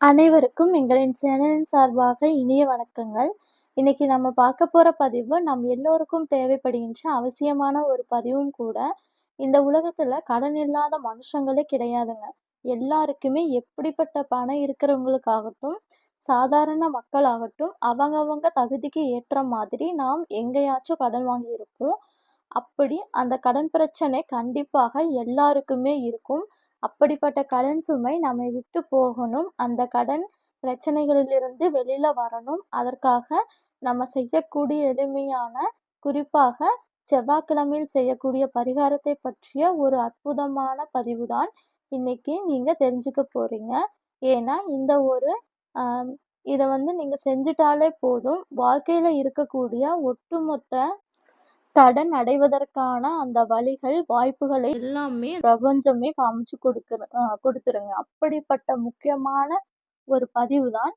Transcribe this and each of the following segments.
அனைவருக்கும் எங்களின் சேனலின் சார்பாக இனிய வணக்கங்கள். இன்னைக்கு நம்ம பார்க்க போற பதிவு நம் எல்லோருக்கும் தேவைப்படுகின்ற அவசியமான ஒரு பதிவும் கூட. இந்த உலகத்துல கடன் இல்லாத மனுஷங்களே கிடையாதுங்க. எல்லாருக்குமே எப்படிப்பட்ட பணம் இருக்கிறவங்களுக்காகட்டும், சாதாரண மக்களாகட்டும், அவங்கவங்க தகுதிக்கு ஏற்ற மாதிரி நாம் எங்கேயாச்சும் கடன் வாங்கியிருப்போம். அப்படி அந்த கடன் பிரச்சனை கண்டிப்பாக எல்லாருக்குமே இருக்கும். அப்படிப்பட்ட கடன் சுமை நம்மை விட்டு போகணும். அந்த கடன் பிரச்சனைகளிலிருந்து வெளியில வரணும். அதற்காக நம்ம செய்யக்கூடிய எளிமையான குறிப்பாக செவ்வாய்க்கிழமையில் செய்யக்கூடிய பரிகாரத்தை பற்றிய ஒரு அற்புதமான பதிவு தான் இன்னைக்கு நீங்க தெரிஞ்சுக்க போறீங்க. ஏன்னா இந்த ஒரு இதை வந்து நீங்க செஞ்சுட்டாலே போதும். வாழ்க்கையில இருக்கக்கூடிய ஒட்டுமொத்த கடன் அடைவதற்கான அந்த வழிகள், வாய்ப்புகளை எல்லாமே பிரபஞ்சமே காமிச்சு கொடுக்குற கொடுத்துருங்க. அப்படிப்பட்ட முக்கியமான ஒரு பதிவு தான்.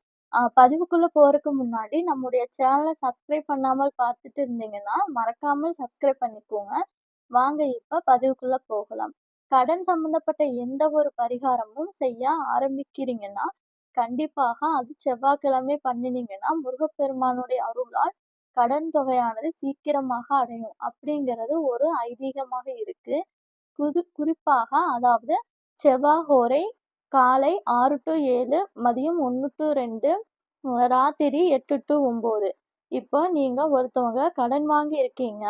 பதிவுக்குள்ள போறதுக்கு முன்னாடி நம்முடைய சேனலை சப்ஸ்கிரைப் பண்ணாமல் பார்த்துட்டு இருந்தீங்கன்னா, மறக்காமல் சப்ஸ்கிரைப் பண்ணிக்கோங்க. வாங்க இப்ப பதிவுக்குள்ள போகலாம். கடன் சம்பந்தப்பட்ட எந்த ஒரு பரிகாரமும் செய்ய ஆரம்பிக்கிறீங்கன்னா, கண்டிப்பாக அது செவ்வாய்க்கிழமை பண்ணினீங்கன்னா, முருகப்பெருமானுடைய அருளால் கடன் தொகையானது சீக்கிரமாக அடையும். அப்படிங்கிறது ஒரு ஐதீகமாக இருக்கு. குது குறிப்பாக அதாவது செவ்வாகோரை காலை ஆறு டு ஏழு மதியம் ஒன்று டு ரெண்டு ராத்திரி எட்டு டு ஒம்பது இப்போ நீங்க ஒருத்தவங்க கடன் வாங்கி இருக்கீங்க.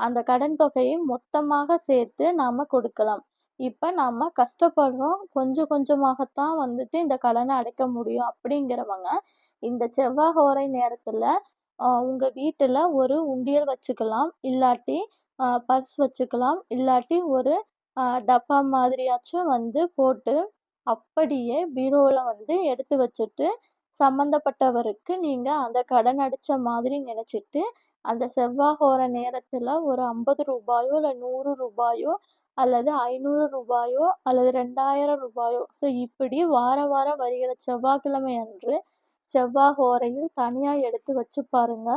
அந்த கடன் தொகையை மொத்தமாக சேர்த்து நாம கொடுக்கலாம். இப்ப நாம கஷ்டப்படுறோம். கொஞ்சம் கொஞ்சமாகத்தான் வந்துட்டு இந்த கடனை அடைக்க முடியும் அப்படிங்கிறவங்க, இந்த செவ்வாய்ஹோரை நேரத்துல உங்கள் வீட்டில் ஒரு உண்டியல் வச்சுக்கலாம். இல்லாட்டி பர்ஸ் வச்சுக்கலாம். இல்லாட்டி ஒரு டப்பா மாதிரியாச்சும் வந்து போட்டு, அப்படியே பீரோவில் வந்து எடுத்து வச்சுட்டு, சம்மந்தப்பட்டவருக்கு நீங்கள் அந்த கடன் அடைச்ச மாதிரி நினச்சிட்டு அந்த செவ்வாய் செவ்வாய்ஹோரை நேரத்தில் ஒரு ஐம்பது ரூபாயோ இல்லை நூறு ரூபாயோ அல்லது ஐநூறு ரூபாயோ அல்லது ரெண்டாயிரம் ரூபாயோ ஸோ இப்படி வார வாரம் வருகிற செவ்வாய்க்கிழமை அன்று செவ்வாய் ஓரையில் தனியாக எடுத்து வச்சு பாருங்க.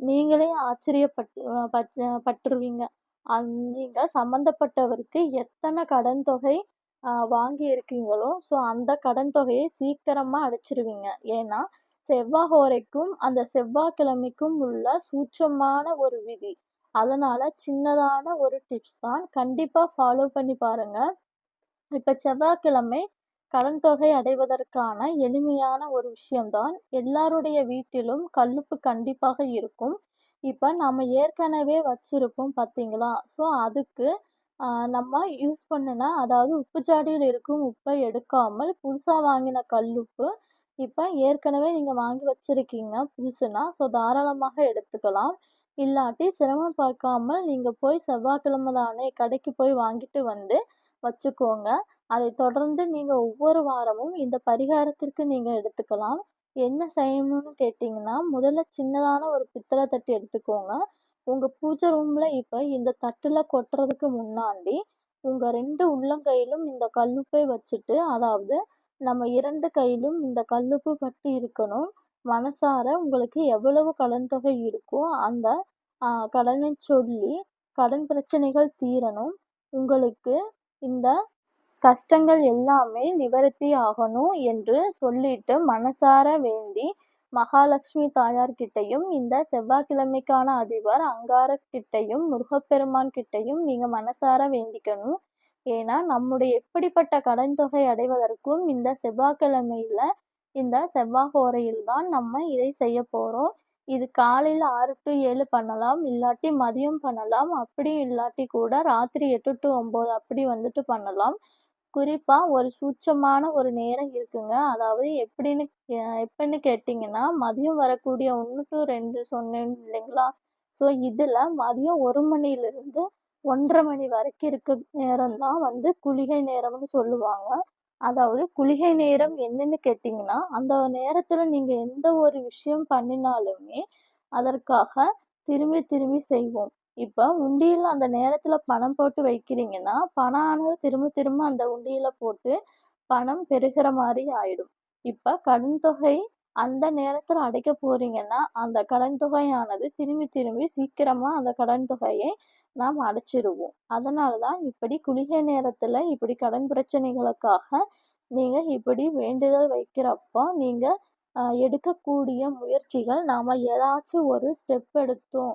நீங்களே ஆச்சரியப்பட்டு பட் பட்டுருவீங்க. அந் நீங்கள் சம்மந்தப்பட்டவருக்கு எத்தனை கடன் தொகை வாங்கி இருக்கீங்களோ, ஸோ அந்த கடன் தொகையை சீக்கிரமாக அடைச்சிருவீங்க. ஏன்னா, செவ்வாய் ஓரைக்கும் அந்த செவ்வாய்க்கிழமைக்கும் உள்ள சூட்சமான ஒரு விதி. அதனால் சின்னதான ஒரு டிப்ஸ் தான். கண்டிப்பாக ஃபாலோ பண்ணி பாருங்கள் இப்போ செவ்வாய்க்கிழமை கடன் தொகை அடைவதற்கான எளிமையான ஒரு விஷயம் தான். எல்லாருடைய வீட்டிலும் கல்லுப்பு கண்டிப்பாக இருக்கும். இப்போ நம்ம ஏற்கனவே வச்சிருப்போம் பார்த்தீங்களா? ஸோ அதுக்கு நம்ம யூஸ் பண்ணுனா அதாவது உப்பு ஜாடியில் இருக்கும் உப்பை எடுக்காமல், புதுசாக வாங்கின கல்லுப்பு, இப்போ ஏற்கனவே நீங்கள் வாங்கி வச்சிருக்கீங்க புதுசுனா, ஸோ தாராளமாக எடுத்துக்கலாம். இல்லாட்டி சிரமம் பார்க்காமல் நீங்கள் போய் செவ்வாய்க்கிழமை தானே கடைக்கு போய் வாங்கிட்டு வந்து வச்சுக்கோங்க. அதை தொடர்ந்து நீங்க ஒவ்வொரு வாரமும் இந்த பரிகாரத்திற்கு நீங்க எடுத்துக்கலாம். என்ன செய்யணும்னு கேட்டீங்கன்னா, முதல்ல சின்னதான ஒரு பித்தளை தட்டு எடுத்துக்கோங்க. உங்க பூஜை ரூம்ல இப்ப இந்த தட்டுல கொட்டுறதுக்கு முன்னாடி, உங்க ரெண்டு உள்ளங்கையிலும் இந்த கல்லுப்பை வச்சுட்டு, அதாவது நம்ம இரண்டு கையிலும் இந்த கல்லுப்பு பட்டு இருக்கணும். மனசார உங்களுக்கு எவ்வளவு கடன் தொகை இருக்கோ, அந்த கடனை சொல்லி கடன் பிரச்சனைகள் தீரணும். உங்களுக்கு இந்த கஷ்டங்கள் எல்லாமே நிவர்த்தி ஆகணும் என்று சொல்லிட்டு மனசார வேண்டி, மகாலட்சுமி தாயார் கிட்டையும் இந்த செவ்வாய்க்கிழமைக்கான அதிபர் அங்காரர் கிட்டயும், முருகப்பெருமான் கிட்டையும் நீங்க மனசார வேண்டிக்கணும். ஏன்னா, நம்முடைய எப்படிப்பட்ட கடன் தொகை அடைவதற்கும் இந்த செவ்வாய்க்கிழமையில, இந்த செவ்வாய்ஹோரையில் தான் நம்ம இதை செய்யப் போறோம். இது காலையில ஆறு டு ஏழு பண்ணலாம். இல்லாட்டி மதியம் பண்ணலாம். அப்படியும் இல்லாட்டி கூட ராத்திரி எட்டு டூ 9 அப்படி வந்துட்டு பண்ணலாம். குறிப்பா ஒரு சூட்சமான ஒரு நேரம் இருக்குங்க. அதாவது எப்படின்னு அ எப்பன்னு கேட்டீங்கன்னா, மதியம் வரக்கூடிய ஒன்று டு ரெண்டு சொன்னேன் இல்லைங்களா? ஸோ இதில் மதியம் ஒரு மணியிலிருந்து 1:30 மணி வரைக்கும் இருக்க நேரம் தான் வந்து குளிகை நேரம்னு சொல்லுவாங்க. அதாவது குளிகை நேரம் என்னன்னு கேட்டிங்கன்னா அந்த நேரத்தில் நீங்கள் எந்த ஒரு விஷயம் பண்ணினாலுமே, அதற்காக திரும்பி திரும்பி செய்வோம். இப்போ உண்டியல்ல அந்த நேரத்தில் பணம் போட்டு வைக்கிறீங்கன்னா, பணம் ஆனது திரும்ப திரும்ப அந்த உண்டியில் போட்டு பணம் பெருகிற மாதிரி ஆயிடும். இப்போ கடன் தொகை அந்த நேரத்தில் அடைக்க போறீங்கன்னா, அந்த கடன் தொகையானது திரும்பி திரும்பி சீக்கிரமா அந்த கடன் தொகையை நாம் அடைச்சிருவோம். அதனால தான் இப்படி குளிகை நேரத்துல இப்படி கடன் பிரச்சனைகளுக்காக நீங்க இப்படி வேண்டுதல் வைக்கிறப்போ, நீங்க எடுக்கக்கூடிய முயற்சிகள் நாம ஏதாச்சும் ஒரு ஸ்டெப் எடுத்தோம்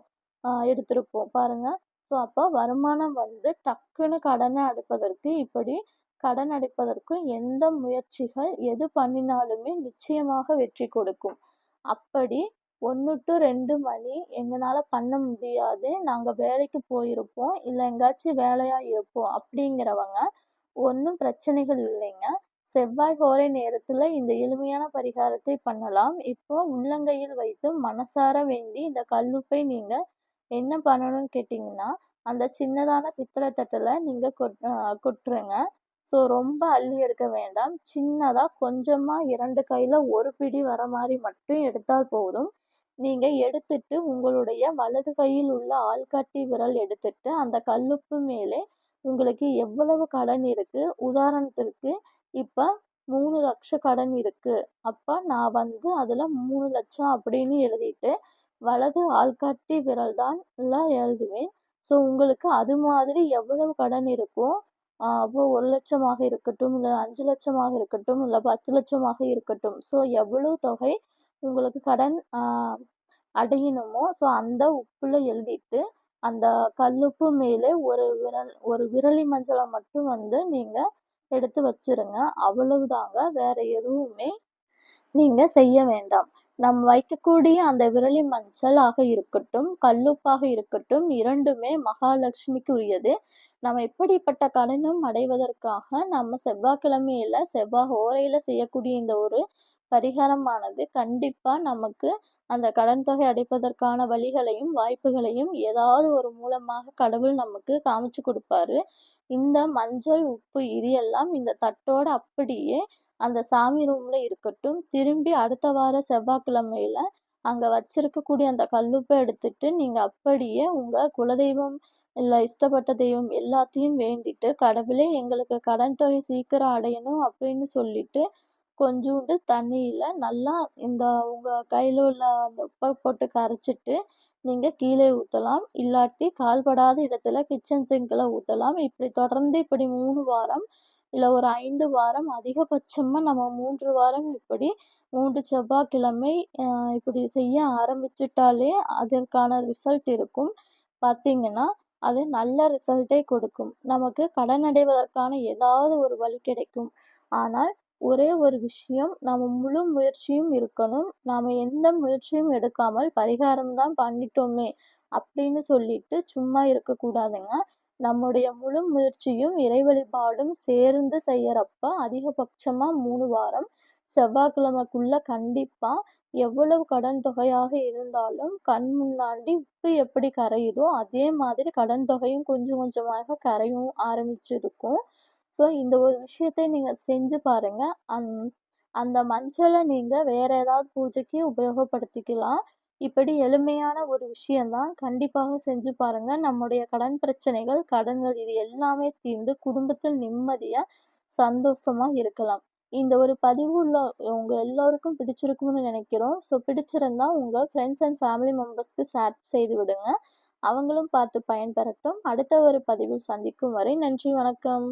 எடுத்திருப்போம் பாருங்க. ஸோ அப்போ வருமானம் வந்து டக்குன்னு கடனை அடைப்பதற்கு இப்படி கடன் அடைப்பதற்கு எந்த முயற்சிகள் எது பண்ணினாலுமே நிச்சயமாக வெற்றி கொடுக்கும். அப்படி ஒன்று டு ரெண்டு மணி எங்களால் பண்ண முடியாது. நாங்கள் வேலைக்கு போயிருப்போம். இல்லை எங்கேயாச்சும் வேலையா இருப்போம். அப்படிங்கிறவங்க ஒன்றும் பிரச்சனைகள் இல்லைங்க. செவ்வாய் கோரை நேரத்துல இந்த எளிமையான பரிகாரத்தை பண்ணலாம். இப்போ உள்ளங்கையில் வைத்து மனசார வேண்டி இந்த கல்லுப்பை நீங்க என்ன பண்ணணும்னு கேட்டிங்கன்னா அந்த சின்னதான பித்தளை தட்டில் நீங்கள் கொட் கொட்டுருங்க. ஸோ ரொம்ப அள்ளி எடுக்க வேண்டாம். சின்னதாக கொஞ்சமாக இரண்டு கையில் ஒரு பிடி வர மாதிரி மட்டும் எடுத்தால் போதும். நீங்கள் எடுத்துட்டு உங்களுடைய வலது கையில் உள்ள ஆள்காட்டி விரல் எடுத்துட்டு, அந்த கல்லுப்பு மேலே உங்களுக்கு எவ்வளவு கடன் இருக்கு? உதாரணத்திற்கு இப்போ மூணு லட்சம் கடன் இருக்கு. அப்போ நான் வந்து அதில் மூணு லட்சம் அப்படின்னு எழுதிட்டு, வலது ஆள்காட்டி விரல் தான் ல எழுதுவேன். ஸோ உங்களுக்கு அது மாதிரி எவ்வளவு கடன் இருக்கோ, அப்போ ஒரு லட்சமாக இருக்கட்டும், இல்ல 5,00,000 இருக்கட்டும், இல்ல 10,00,000 இருக்கட்டும். ஸோ எவ்வளவு தொகை உங்களுக்கு கடன் அடையணுமோ, ஸோ அந்த உப்புல எழுதிட்டு, அந்த கல்லுப்பு மேலே ஒரு விரல் ஒரு விரலி மஞ்சளை மட்டும் வந்து நீங்க எடுத்து வச்சுருங்க. அவ்வளவுதாங்க. வேற எதுவுமே நீங்கள் செய்ய வேண்டாம். நாம் வைக்கக்கூடிய அந்த விரலி மஞ்சளாக இருக்கட்டும், கல்லுப்பாக இருக்கட்டும் இரண்டுமே மகாலட்சுமிக்கு உரியது. நம்ம எப்படிப்பட்ட கடனும் அடைவதற்காக நம்ம செவ்வாய்க்கிழமையில செவ்வாய் ஓரையில செய்யக்கூடிய இந்த ஒரு பரிகாரமானது கண்டிப்பா நமக்கு அந்த கடன் தொகை அடைப்பதற்கான வழிகளையும், வாய்ப்புகளையும் ஏதாவது ஒரு மூலமாக கடவுள் நமக்கு காமிச்சு கொடுப்பாரு இந்த மஞ்சள், உப்பு இது எல்லாம் இந்த தட்டோட அப்படியே அந்த சாமி ரூம்ல இருக்கட்டும். திரும்பி அடுத்த வாரம் செவ்வாய்க்கிழமையில அங்க வச்சிருக்கக்கூடிய அந்த கல்லுப்பை எடுத்துட்டு, நீங்க அப்படியே உங்க குலதெய்வம், இல்ல இஷ்டப்பட்ட தெய்வம் எல்லாத்தையும் வேண்டிட்டு, கடவுளே எங்களுக்கு கடன் தொகை சீக்கிரம் அடையணும் அப்படின்னு சொல்லிட்டு, கொஞ்சோண்டு தண்ணியில் நல்லா இந்த உங்க கையில உள்ள அந்த உப்பை போட்டு கரைச்சிட்டு, நீங்க கீழே ஊத்தலாம். இல்லாட்டி கால்படாத இடத்துல கிச்சன் சிங்க்ல ஊத்தலாம். இப்படி தொடர்ந்து இப்படி மூணு வாரம், இல்லை ஒரு ஐந்து வாரம் அதிகபட்சமாக நம்ம மூன்று வாரம் இப்படி மூன்று செவ்வாய்க்கிழமை இப்படி செய்ய ஆரம்பிச்சிட்டாலே அதற்கான ரிசல்ட் இருக்கும். பார்த்தீங்கன்னா, அது நல்ல ரிசல்ட்டை கொடுக்கும். நமக்கு கடன் அடைவதற்கான ஏதாவது ஒரு வழி கிடைக்கும். ஆனால் ஒரே ஒரு விஷயம், நம்ம முழு முயற்சியும் இருக்கணும். நாம் எந்த முயற்சியும் எடுக்காமல் பரிகாரம் தான் பண்ணிட்டோமே அப்படின்னு சொல்லிட்டு சும்மா இருக்கக்கூடாதுங்க. நம்முடைய முழு முயற்சியும், இறை வழிபாடும் சேர்ந்து செய்யறப்ப அதிகபட்சமா மூணு வாரம், செவ்வாய்க்கிழமைக்குள்ள கண்டிப்பா எவ்வளவு கடன் தொகையாக இருந்தாலும் கண் முன்னாடி உப்பு எப்படி கரையுதோ, அதே மாதிரி கடன் தொகையும் கொஞ்சம் கொஞ்சமாக கரையும் ஆரம்பிச்சிருக்கும். ஸோ இந்த ஒரு விஷயத்தை நீங்க செஞ்சு பாருங்க. அந் அந்த மஞ்சளை நீங்க வேற ஏதாவது பூஜைக்கு உபயோகப்படுத்திக்கலாம். இப்படி எளிமையான ஒரு விஷயம்தான் கண்டிப்பாக செஞ்சு பாருங்க. நம்முடைய கடன் பிரச்சனைகள், கடன்கள் இது எல்லாமே தீர்ந்து குடும்பத்தில் நிம்மதியா, சந்தோஷமா இருக்கலாம். இந்த ஒரு பதிவு உள்ள உங்க எல்லோருக்கும் பிடிச்சிருக்கும்னு நினைக்கிறோம். ஸோ பிடிச்சிருந்தா உங்க ஃப்ரெண்ட்ஸ் அண்ட் ஃபேமிலி மெம்பர்ஸ்க்கு ஷேர் செய்து விடுங்க. அவங்களும் பார்த்து பயன்பெறட்டும். அடுத்த ஒரு பதிவில் சந்திக்கும் வரை நன்றி, வணக்கம்.